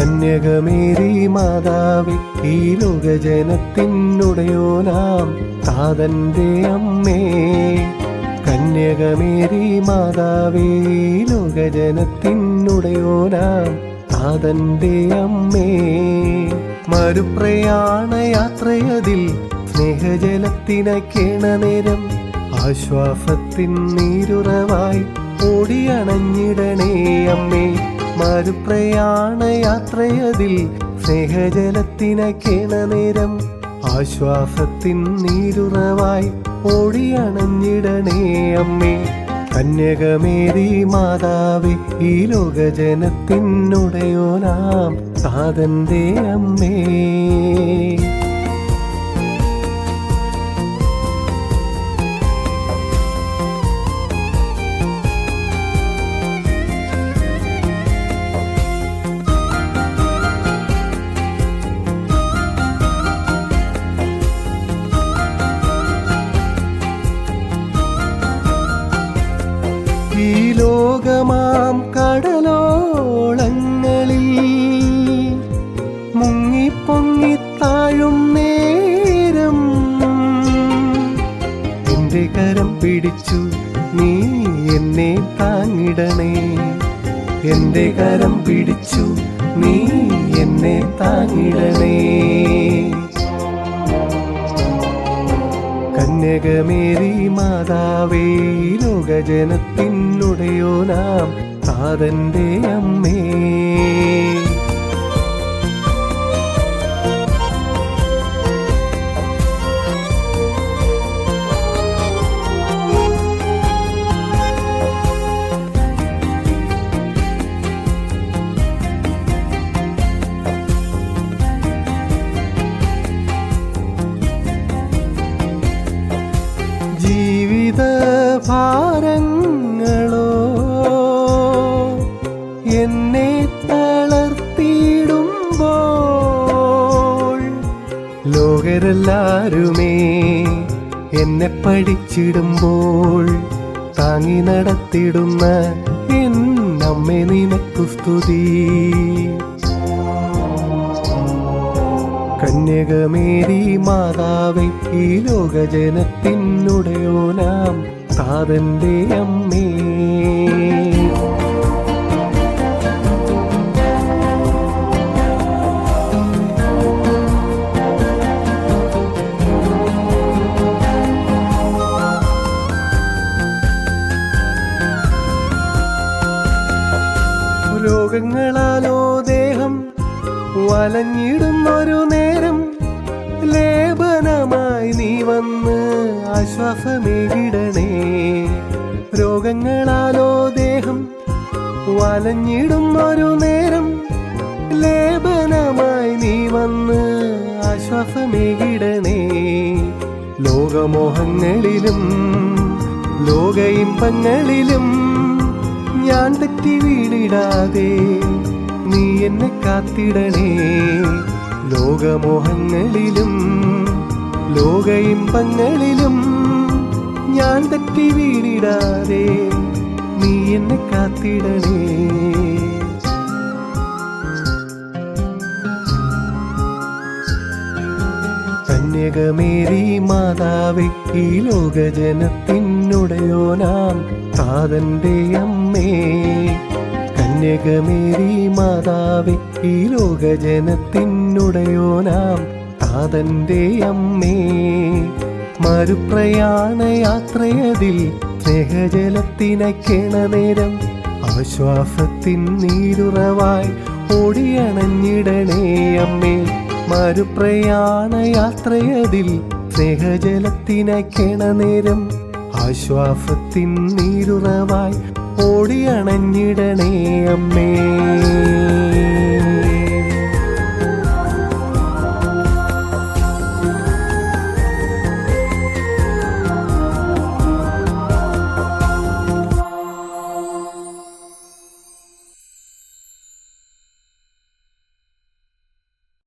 കന്യകമേരി മാതാവി ഈ ലോകജനത്തിനുടയോനാം താതന്റെ അമ്മേ. കന്യകമേരി മാതാവേ ലോകജനത്തിനുടയോനാം താതന്റെ അമ്മേ. മരുപ്രയാണ യാത്രയതിൽ സ്നേഹജലത്തിനായി കിണനേരം ആശ്വാസത്തിൻ നീരുറവായി ഓടിയണഞ്ഞിടണേ അമ്മേ. മറുപ്രയാണ യാത്രയതിൽ സ്നേഹജലത്തിന കേണ നേരം ആശ്വാസത്തിൻ നീരുറവായി ഓടിയണഞ്ഞിടണേ അമ്മേ. കന്യകമേരി മാതാവേ ഈ ലോകജനത്തിനുടയോനാം താതന്റെ അമ്മേ. ലോകമാം കടലോളങ്ങളിൽ മുങ്ങിപ്പൊങ്ങിത്താഴും നേരം. എന്റെ കരം പിടിച്ചു നീ എന്നെ താങ്ങിടണേ. എന്റെ കരം പിടിച്ചു നീ എന്നെ താങ്ങിടണേ. കന്യകമേരി മാതാവേ ലോകജനത്തിനുടയോനാം താതന്റെ അമ്മേ. ലോകരെല്ലാരുമേ എന്നെ പഠിച്ചിടുമ്പോൾ താങ്ങി നടത്തിടുന്ന എൻ നമ്മെ നിനക്കു സ്തുതി. കന്യകമേരി മാതാവേ ഈ ലോകജനത്തിനുടയോനാം താതന്റെ അമ്മേ രോഗങ്ങളാലോ ദേഹം വലഞ്ഞിടുന്നൊരു നേരം ലേപനമായി നീ വന്ന് ആശ്വാസമേകിടണേ. രോഗങ്ങളാലോ ദേഹം വലഞ്ഞിടുന്നൊരു നേരം ലേപനമായി നീ വന്ന് ആശ്വാസമേകിടണേ. ലോകമോഹങ്ങളിലും ലോക ഇമ്പങ്ങളിലും ഞാൻ തെറ്റി വീണിടാതെ നീ എന്നെ കാത്തിടണേ. ലോകമോഹങ്ങളിലും ലോക ഇമ്പങ്ങളിലും ഞാൻ തെറ്റി വീണിടാതെ നീ എന്നെ കാത്തിടണേ. കന്യകമേരി മാതാവേ ഈ ലോകജനത്തിനുടയോനാം താതന്റെ അമ്മേ. കന്യകമേരി മാതാവേ ഈ ലോകജനത്തിനുടയോനാം താതന്റെ അമ്മേ. മരുപ്രയാണ യാത്രയതിൽ സ്നേഹജലത്തിനയ്ക്കണ നേരം ആശ്വാസത്തിൻ നീരുറവായി ഓടിയണഞ്ഞിടണേ അമ്മേ. മറുപ്രയാണ യാത്രയതിൽ സ്നേഹജലത്തിനയ്ക്കണ നേരം ആശ്വാസത്തിൻ നീരുറവായി ഓടിയണഞ്ഞിടണേ അമ്മേ.